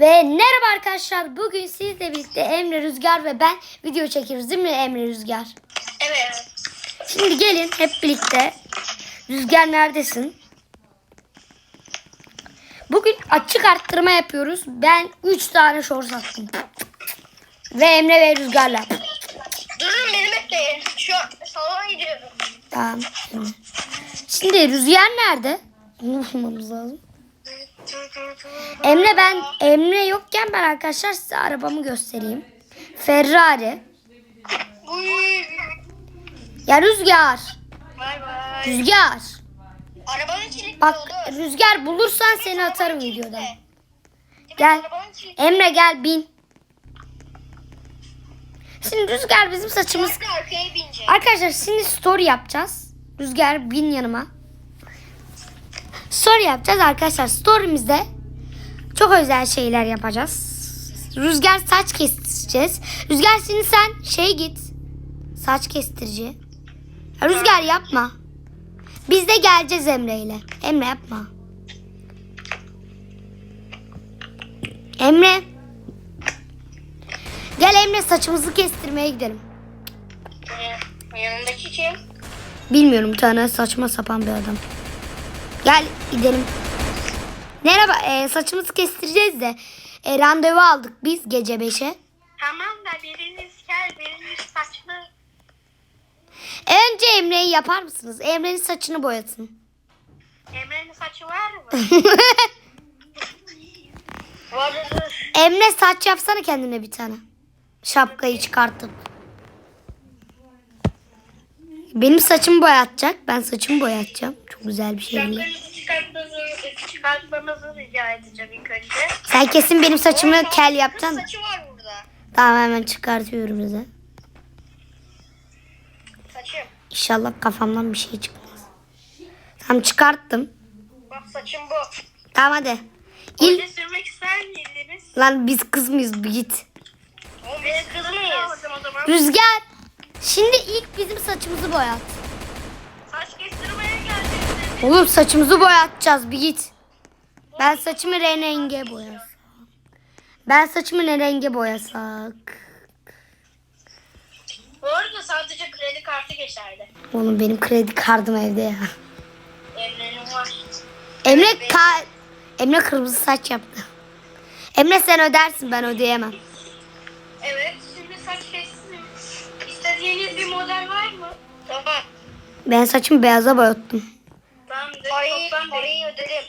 Ve merhaba arkadaşlar. Bugün sizle birlikte Emre Rüzgar ve ben video çekiyoruz değil mi Emre Rüzgar? Evet. Şimdi gelin hep birlikte. Rüzgar neredesin? Bugün açık arttırma yapıyoruz. Ben 3 tane şor sattım. Ve Emre ve Rüzgar'la. Durun beni bekleyin. Şu an salona gidiyorum. Tamam. Şimdi, Rüzgar nerede? Onu bulmamız lazım. Emre ben Emre yokken ben arkadaşlar size arabamı göstereyim. Ferrari. Ya Rüzgar. Bay bay. Rüzgar. Arabanın kilitli Bak oldu. Rüzgar bulursan seni atarım. Evet, Gel. Emre gel bin. Şimdi Rüzgar bizim saçımız... Arkadaşlar şimdi story yapacağız. Rüzgar bin yanıma. Story yapacağız arkadaşlar. Story'mizde çok özel şeyler yapacağız. Rüzgar saç kestireceğiz. Rüzgar şimdi sen şey git. Saç kestirici. Rüzgar yapma. Biz de geleceğiz Emre ile. Emre yapma. Emre. Gel Emre saçımızı kestirmeye gidelim. Yanındaki kim? Bilmiyorum bir tane saçma sapan bir adam. Gel gidelim. Merhaba e, saçımızı kestireceğiz de e, randevu aldık biz gece 5'e. Tamam da biriniz kel, biriniz saçlı. Önce Emre'yi yapar mısınız? Emre'nin saçını boyatın. Emre'nin saçı var mı? Vardır. Emre saç yapsana kendine bir tane. Şapkayı çıkartıp. Benim saçımı boyatacak. Ben saçımı boyatacağım. Çok güzel bir şey. Şapkanızı çıkartmanızı, çıkartmanızı rica edeceğim ilk önce. Sen kesin benim saçımı kel yapacaksın. Kız saçı var burada. Tamam hemen çıkartıyorum bize. Saçım. İnşallah kafamdan bir şey çıkmaz. Tamam çıkarttım. Bak saçım bu. Tamam hadi. İl Oje sürmek ister miydiniz? lan biz kız mıyız bir git. Oğlum biz kız mıyız? Rüzgar. Şimdi ilk bizim saçımızı boyat. saç kestirmeye geldiniz. Oğlum saçımızı boyatacağız bir git. Ben saçımı ne renge boyasak? Ben saçımı ne renge boyasak? Bu arada sadece kredi kartı geçerli. Oğlum benim kredi kartım evde ya. Emre'nin var. Emre ka Emre kırmızı saç yaptı. Emre sen ödersin ben ödeyemem. İstediğiniz bir model var mı? Tamam. Ben saçımı beyaza boyattım. Ben de parayı, parayı ödedim.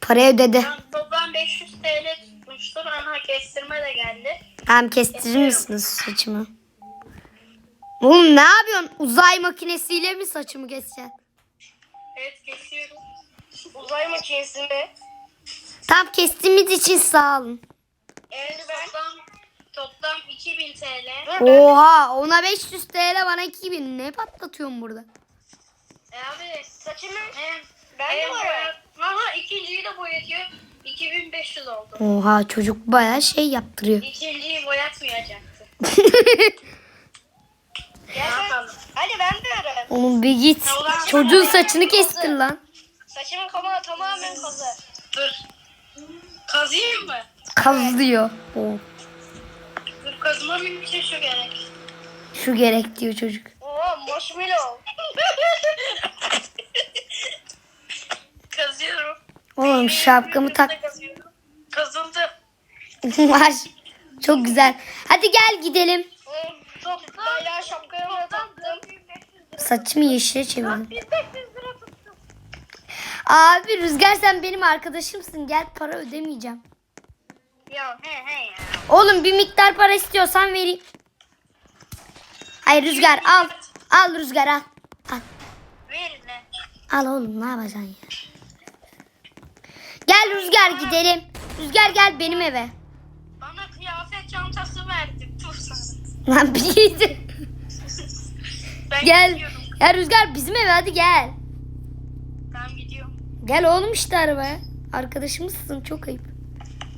Parayı ödedi. Ben toplam 500 TL tutmuştum. Aha kestirme de geldi. Tamam kestirir misiniz saçımı? Oğlum ne yapıyorsun? Uzay makinesiyle mi saçımı keseceksin? Evet kesiyorum. Uzay makinesi mi? Tamam kestiğimiz için sağ olun. Eldiven. Toplam, toplam 2000 TL. Oha ona 500 TL bana 2000 ne patlatıyorsun burada? E abi saçımı hem ben de var. Aha ikinciyi de boyatıyor. 2500 oldu. Oha çocuk baya şey yaptırıyor. İkinciyi boyatmayacaktı. Hadi ben de ararım. Oğlum bir git. Çocuğun saçını kestir lan. Saçımın kapağı tamamen kazı. Dur. Kazıyım mı? Kazlıyor. Oh, Dur kazımam için şu gerek. şu gerek diyor çocuk. Oha marshmallow. Kazıyorum. Oğlum şapkamı tak. Kazıyorum. Kazıldı. Var. Çok güzel. Hadi gel gidelim. Çok bayağı şapkaya da taktım. Saçımı yeşile çevirdim. 1500 lira tuttum. Abi Rüzgar sen benim arkadaşımsın. Gel para ödemeyeceğim. Ya he he ya. Oğlum bir miktar para istiyorsan vereyim. Hayır Rüzgar al. Al Rüzgar al. Al. Verin lan. Al oğlum ne yapacaksın ya? Gel Rüzgar gidelim. Rüzgar gel benim eve. Bana kıyafet çantası verdi. Tuh sana. Lan bir git. Ben Gel. gidiyorum. Ya Rüzgar bizim eve hadi gel. Ben gidiyorum. Gel oğlum işte arabaya. Arkadaşımızsın çok ayıp.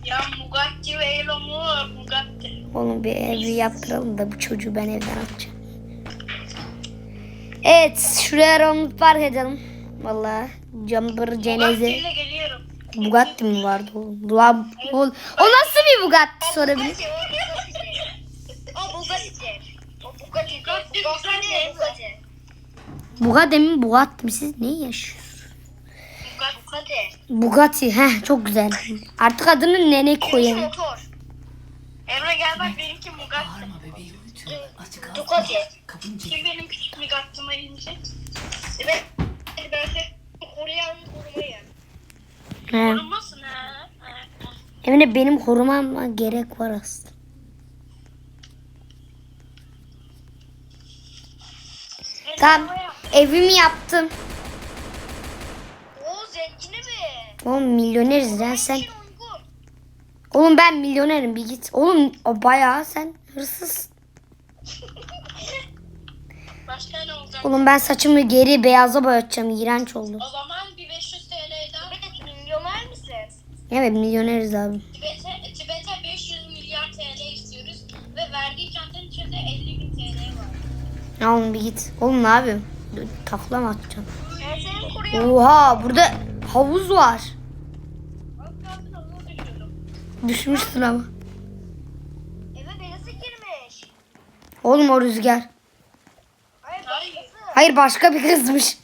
Ya Bugatti ve Elon var. Bugatti. Oğlum bir evi yaptıralım da bu çocuğu ben evden atacağım. Evet şuraya arabamızı park edelim. Vallahi cambır ceneze. Bugatti'yle geliyorum. Bugatti mi vardı oğlum? Ulan, o, o nasıl bir Bugatti sorabilir? O Bugatti. O. Bugatti. Bugatti mi Bugatti mi siz ne yaşıyorsunuz? Bugatti. Bugatti heh çok güzel. Artık adını nene Benimki koyalım. motor. Emre gel bak benimki Bugatti. Açık Ducati. Kim benim küçük Bugatti'ma inecek? Ben, ben seni koruyan korumayı. He. Korunmasın ha. Emine benim korumama gerek var aslında. Tamam evimi yaptım. Oo zengini mi? Oğlum milyoneriz lan sen. Oğlum ben milyonerim bir git. Oğlum o bayağı sen hırsız. Başka ne olacak? Oğlum ben saçımı geri beyaza boyatacağım. İğrenç oldu. O zaman bir 500 TL'den... Evet milyoner misin? Evet milyoneriz abi. Tibet'e, Tibet'e 500 milyar TL istiyoruz ve vergi çantanın içinde 50 bin TL var. Ya oğlum bir git. Oğlum ne yapıyorsun? Takla mı atacaksın? Ben seni koruyorum. Oha burada havuz var. Düşmüşsün ama. Eve birisi girmiş. Oğlum o rüzgar. Hayır başkası. Hayır başka bir kızmış.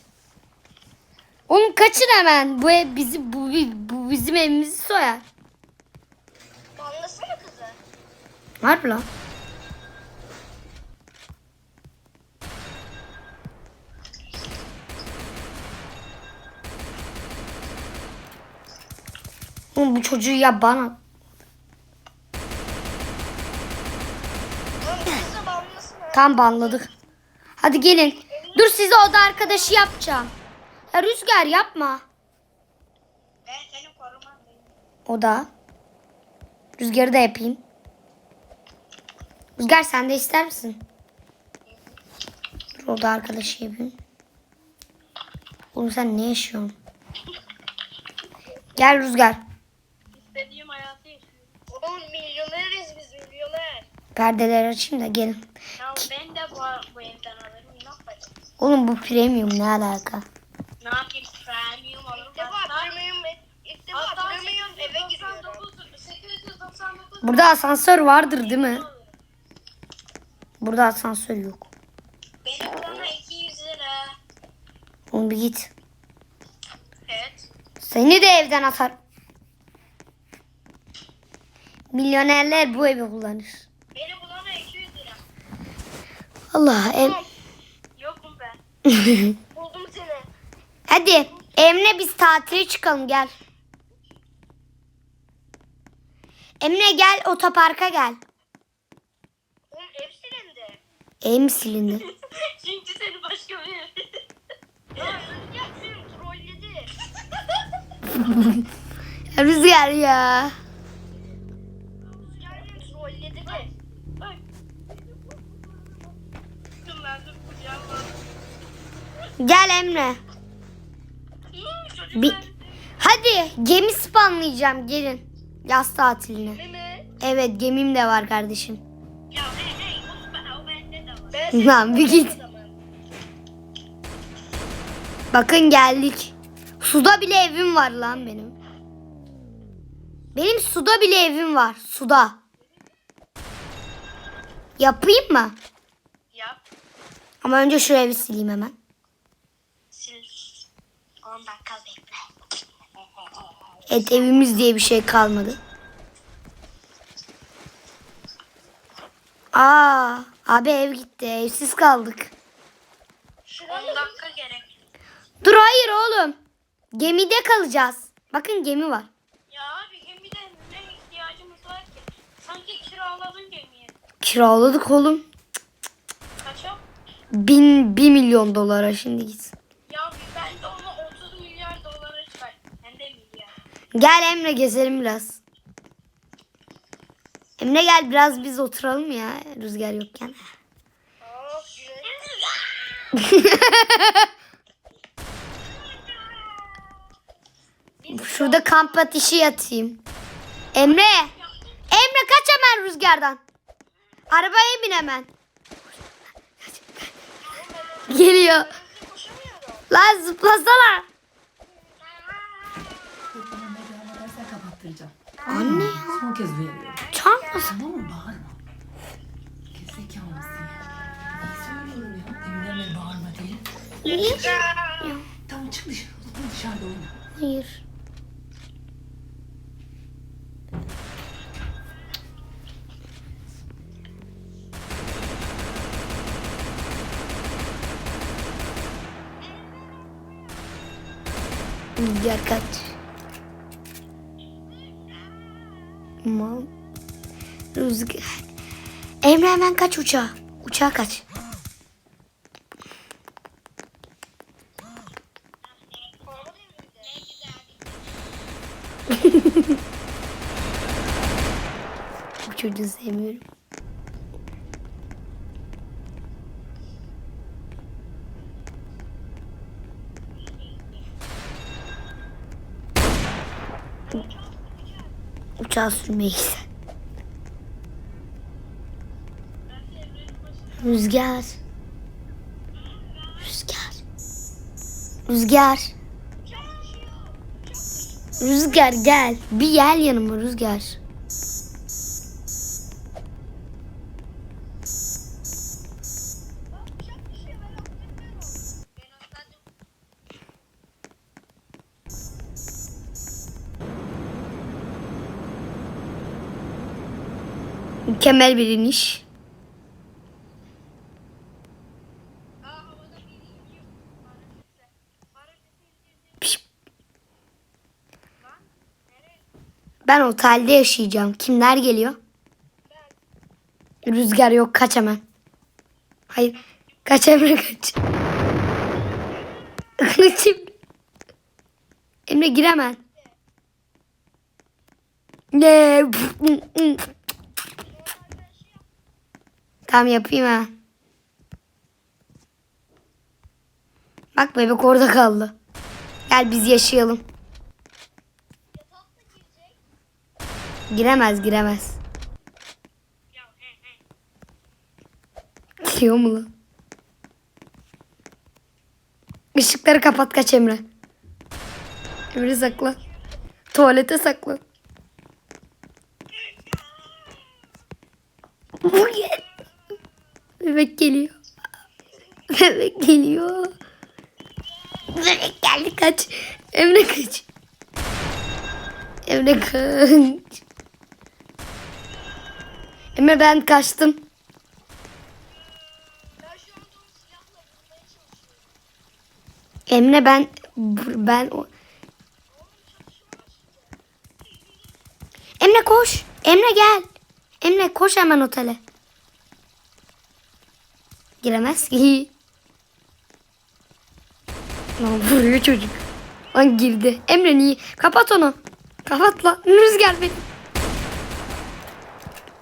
Oğlum kaçın hemen. Bu ev bizi bu, bu bizim evimizi soyar. Banlasana kızı. Harbi lan. Oğlum bu çocuğu ya bana. Oğlum kızı banlasana. Tam banladık. Hadi gelin. Dur size oda arkadaşı yapacağım. Ya Rüzgar yapma. Ben seni korumam. Oda. Rüzgarı da yapayım. Rüzgar sen de ister misin? Dur oda arkadaşı yapayım. Oğlum sen ne yaşıyorsun? Gel Rüzgar. İstediğim hayatı yaşıyorum. Oğlum milyoneriz biz milyoner. Perdeleri açayım da gelin. Bu, evden alırım. Ne yapacağım? Oğlum bu premium ne alaka? Ne yapayım? Premium alırım. İlk defa premium, ilk defa premium eve giriyorum. 899 Burada asansör vardır değil mi? Burada asansör yok. Benim bana 200 lira. Oğlum bir git. Evet. Seni de evden atar. Milyonerler bu evi kullanır. Beni bulana 200 lira. Allah ev... Yokum ben. Buldum seni. Hadi Emre biz tatile çıkalım gel. Emre gel otoparka gel. Oğlum ev silindi. Ev mi silindi? Çünkü seni başka bir yer. ya Rüzgar seni trolledi. Rüzgar ya. Gel Emre. Ben- Hadi gemi spawnlayacağım gelin. Yaz tatiline. Evet gemim de var kardeşim. Lan bir git. Bakın geldik. Suda bile evim var lan benim. Benim suda bile evim var. Suda. Yapayım mı? Yap. Ama önce şu evi sileyim hemen. Sil. 10 dakika bekle. Evet evimiz diye bir şey kalmadı. Aa, abi ev gitti. Evsiz kaldık. 10 dakika gerek. Dur hayır oğlum. Gemide kalacağız. Bakın gemi var. Ya abi gemide ne ihtiyacımız var ki? Sanki kiraladın gemiyi. Kiraladık oğlum. Kaça? Bin, bir milyon dolara şimdi git. Gel Emre gezelim biraz. Emre gel biraz biz oturalım ya rüzgar yokken. Şurada kamp ateşi yatayım. Emre! Emre kaç hemen rüzgardan. Arabaya bin hemen. Geliyor. Lan zıplasana. Anne. Son kez uyarıyorum. Çarpmasın. Tamam mı? Bağırma. Gerizekalı mısın ya? İyi söylüyorum ya. Deminden beri bağırma diye. Niye? Tamam çık dışarı. O zaman dışarıda oyna. Hayır. Rüzgar kaç. Mal. Rüzgar. Emre hemen kaç uçağa. Uçağa kaç. Bu çocuğu sevmiyorum. Uçağı sürmeyi. Rüzgar. Rüzgar. Rüzgar. Rüzgar gel. Bir gel yanıma Rüzgar. Mükemmel bir iniş. Ben otelde yaşayacağım. Kimler geliyor? Rüzgar yok kaç hemen. Hayır. Kaç Emre kaç. Kaç Emre. Emre gir hemen. Ne? Tamam yapayım ha. Bak bebek orada kaldı. Gel biz yaşayalım. Giremez giremez. Giriyor mu lan? Işıkları kapat kaç Emre. Emre sakla. Tuvalete sakla. Bu gel. Bebek geliyor. Bebek geliyor. Bebek geldi kaç. Emre kaç. Emre kaç. Emre ben kaçtım. Emre ben ben Emre koş. Emre gel. Emre koş hemen otele. Giremez ki. Lan vuruyor çocuk. Lan girdi. Emre niye? Kapat onu. Kapat lan. Rüzgar benim.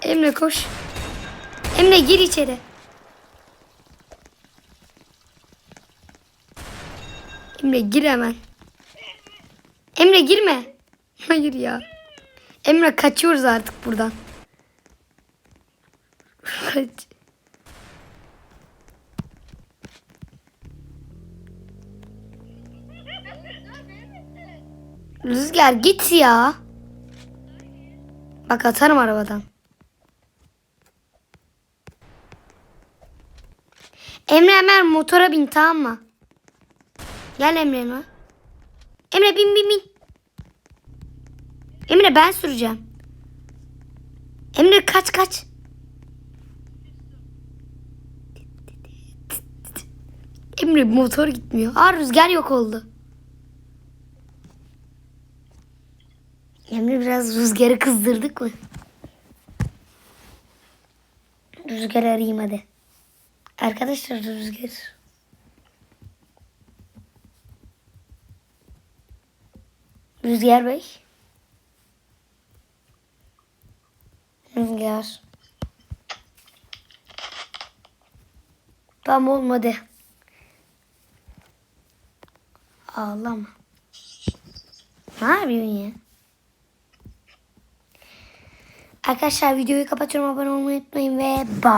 Emre koş. Emre gir içeri. Emre gir hemen. Emre girme. Hayır ya. Emre kaçıyoruz artık buradan. Kaç. Rüzgar git ya. Bak atarım arabadan. Emre hemen motora bin tamam mı? Gel Emre yanıma. Emre bin bin bin. Emre ben süreceğim. Emre kaç kaç. Emre motor gitmiyor. Aa rüzgar yok oldu. Emre biraz rüzgarı kızdırdık mı? Rüzgar arayayım hadi. Arkadaşlar rüzgar. Rüzgar Bey. Rüzgar. Tamam olmadı. Ağlama. Ne yapıyorsun ya? Arkadaşlar videoyu kapatıyorum. Abone olmayı unutmayın ve bye.